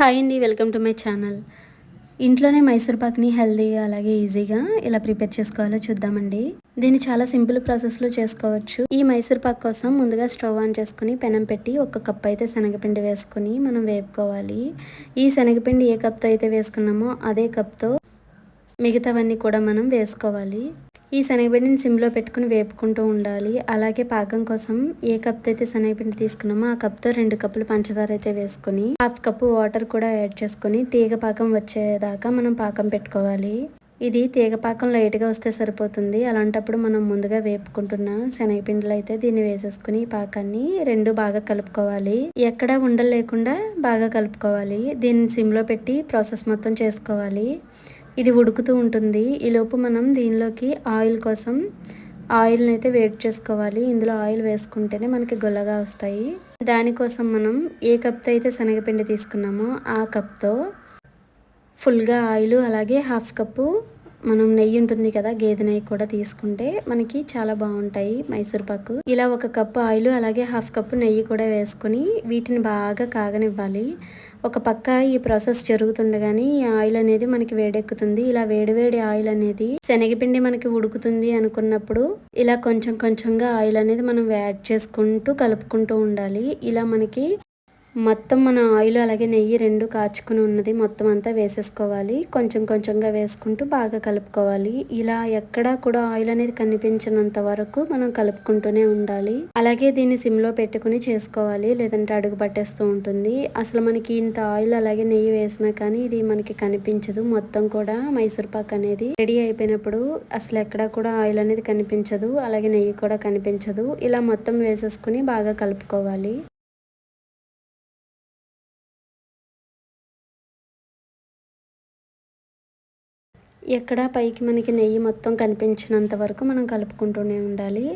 Hi అండి welcome to my channel ఇంట్లోనే మైసూర్ పాక్ని హెల్దీగా అలాగే ఈజీగా ఇలా ప్రిపేర్ చేసుకోవాలో చూద్దామండి. దీన్ని చాలా సింపుల్ ప్రాసెస్లో చేసుకోవచ్చు. ఈ మైసూర్ పాక్ కోసం ముందుగా స్టవ్ ఆన్ చేసుకుని పెనం పెట్టి ఒక కప్ అయితే శనగపిండి వేసుకుని మనం వేపుకోవాలి. ఈ శనగపిండి ఏ కప్తో అయితే వేసుకున్నామో అదే కప్తో మిగతావన్నీ కూడా మనం వేసుకోవాలి. ఈ శనగపిండిని సిమ్లో పెట్టుకుని వేపుకుంటూ ఉండాలి. అలాగే పాకం కోసం ఏ కప్ అయితే శనగపిండి తీసుకున్నామో ఆ కప్తో రెండు కప్పులు పంచదార అయితే వేసుకొని హాఫ్ కప్పు వాటర్ కూడా యాడ్ చేసుకొని తీగ పాకం వచ్చేదాకా మనం పాకం పెట్టుకోవాలి. ఇది తీగ పాకం లైట్గా వస్తే సరిపోతుంది. అలాంటప్పుడు మనం ముందుగా వేపుకుంటున్న శనగపిండిలో అయితే దీన్ని వేసేసుకుని పాకాన్ని రెండు బాగా కలుపుకోవాలి. ఎక్కడ ఉండలు లేకుండా బాగా కలుపుకోవాలి. దీన్ని సిమ్లో పెట్టి ప్రాసెస్ మొత్తం చేసుకోవాలి. ఇది ఉడుకుతూ ఉంటుంది. ఈలోపు మనం దీనిలోకి ఆయిల్ కోసం ఆయిల్ని అయితే వేడి చేసుకోవాలి. ఇందులో ఆయిల్ వేసుకుంటేనే మనకి గొల్లగా వస్తాయి. దానికోసం మనం ఏ కప్తో అయితే శనగపిండి తీసుకున్నామో ఆ కప్తో ఫుల్గా ఆయిల్ అలాగే హాఫ్ కప్పు మనం నెయ్యి ఉంటుంది కదా గేదె నెయ్యి కూడా తీసుకుంటే మనకి చాలా బాగుంటాయి మైసూర్ పాకు. ఇలా ఒక కప్పు ఆయిల్ అలాగే హాఫ్ కప్పు నెయ్యి కూడా వేసుకొని వీటిని బాగా కాగనివ్వాలి. ఒక పక్క ఈ ప్రాసెస్ జరుగుతుండగానే ఈ ఆయిల్ అనేది మనకి వేడెక్కుతుంది. ఇలా వేడివేడి ఆయిల్ అనేది శనగపిండి మనకి ఉడుకుతుంది అనుకున్నప్పుడు ఇలా కొంచెం కొంచెంగా ఆయిల్ అనేది మనం యాడ్ చేసుకుంటూ కలుపుకుంటూ ఉండాలి. ఇలా మనకి మొత్తం మన ఆయిల్ అలాగే నెయ్యి రెండు కాచుకుని ఉన్నది. మొత్తం అంతా వేసేసుకోవాలి. కొంచెం కొంచెంగా వేసుకుంటూ బాగా కలుపుకోవాలి. ఇలా ఎక్కడా కూడా ఆయిల్ అనేది కనిపించినంత వరకు మనం కలుపుకుంటూనే ఉండాలి. అలాగే దీన్ని సిమ్లో పెట్టుకుని చేసుకోవాలి. లేదంటే అడుగు పట్టేస్తూ ఉంటుంది. అసలు మనకి ఇంత ఆయిల్ అలాగే నెయ్యి వేసినా కానీ ఇది మనకి కనిపించదు. మొత్తం కూడా మైసూర్ పాక్ అనేది రెడీ అయిపోయినప్పుడు అసలు ఎక్కడా కూడా ఆయిల్ అనేది కనిపించదు. అలాగే నెయ్యి కూడా కనిపించదు. ఇలా మొత్తం వేసేసుకుని బాగా కలుపుకోవాలి. ఎక్కడ పైకి మనకి నెయ్యి మొత్తం కనిపించినంత వరకు మనం కలుపుకుంటూనే ఉండాలి.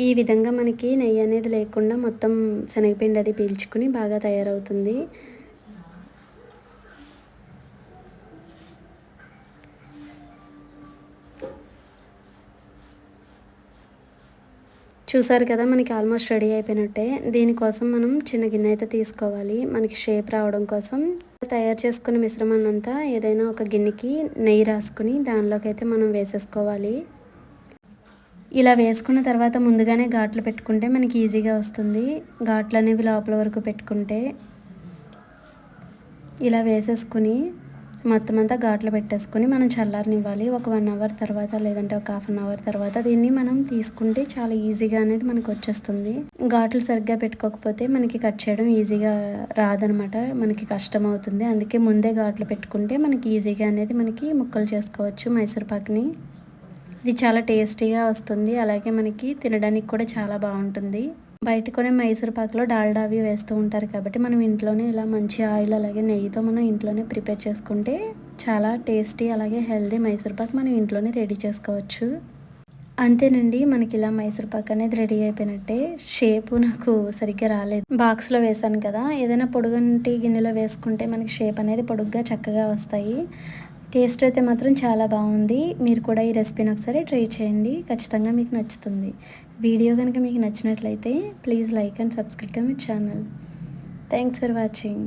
ఈ విధంగా మనకి నెయ్యి అనేది లేకుండా మొత్తం శనగపిండి అది పీల్చుకుని బాగా తయారవుతుంది. చూసారు కదా మనకి ఆల్మోస్ట్ రెడీ అయిపోయినట్టే. దీనికోసం మనం చిన్న గిన్నె అయితే తీసుకోవాలి. మనకి షేప్ రావడం కోసం తయారు చేసుకున్న మిశ్రమాన్ని అంతా ఏదైనా ఒక గిన్నెకి నెయ్యి రాసుకుని దానిలోకి అయితే మనం వేసేసుకోవాలి. ఇలా వేసుకున్న తర్వాత ముందుగానే ఘాట్లు పెట్టుకుంటే మనకి ఈజీగా వస్తుంది. ఘాట్లు అనేవి లోపల వరకు పెట్టుకుంటే ఇలా వేసేసుకుని మొత్తం అంతా ఘాట్లు పెట్టేసుకొని మనం చల్లారనివ్వాలి. ఒక వన్ అవర్ తర్వాత లేదంటే ఒక హాఫ్ అన్ అవర్ తర్వాత దీన్ని మనం తీసుకుంటే చాలా ఈజీగా అనేది మనకు వచ్చేస్తుంది. ఘాట్లు సరిగ్గా పెట్టుకోకపోతే మనకి కట్ చేయడం ఈజీగా రాదనమాట. మనకి కష్టం అవుతుంది. అందుకే ముందే ఘాట్లు పెట్టుకుంటే మనకి ఈజీగా అనేది మనకి ముక్కలు చేసుకోవచ్చు మైసూర్ పాక్ని. ఇది చాలా టేస్టీగా వస్తుంది. అలాగే మనకి తినడానికి కూడా చాలా బాగుంటుంది. బయట కొనే మైసూర్ పాకులో డాల్డా అవి వేస్తూ ఉంటారు కాబట్టి మనం ఇంట్లోనే ఇలా మంచి ఆయిల్ అలాగే నెయ్యితో మనం ఇంట్లోనే ప్రిపేర్ చేసుకుంటే చాలా టేస్టీ అలాగే హెల్దీ మైసూర్ పాక్ మనం ఇంట్లోనే రెడీ చేసుకోవచ్చు. అంతేనండి మనకి ఇలా మైసూర్ పాక్ అనేది రెడీ అయిపోయినట్టే. షేపు నాకు సరిగ్గా రాలేదు. బాక్స్లో వేసాను కదా ఏదైనా పొడుగంటి గిన్నెలో వేసుకుంటే మనకి షేప్ అనేది పొడుగ్గా చక్కగా వస్తాయి. టేస్ట్ అయితే మాత్రం చాలా బాగుంది. మీరు కూడా ఈ రెసిపీని ఒకసారి ట్రై చేయండి. ఖచ్చితంగా మీకు నచ్చుతుంది. వీడియో కనుక మీకు నచ్చినట్లయితే please like and subscribe to my channel. Thanks for watching.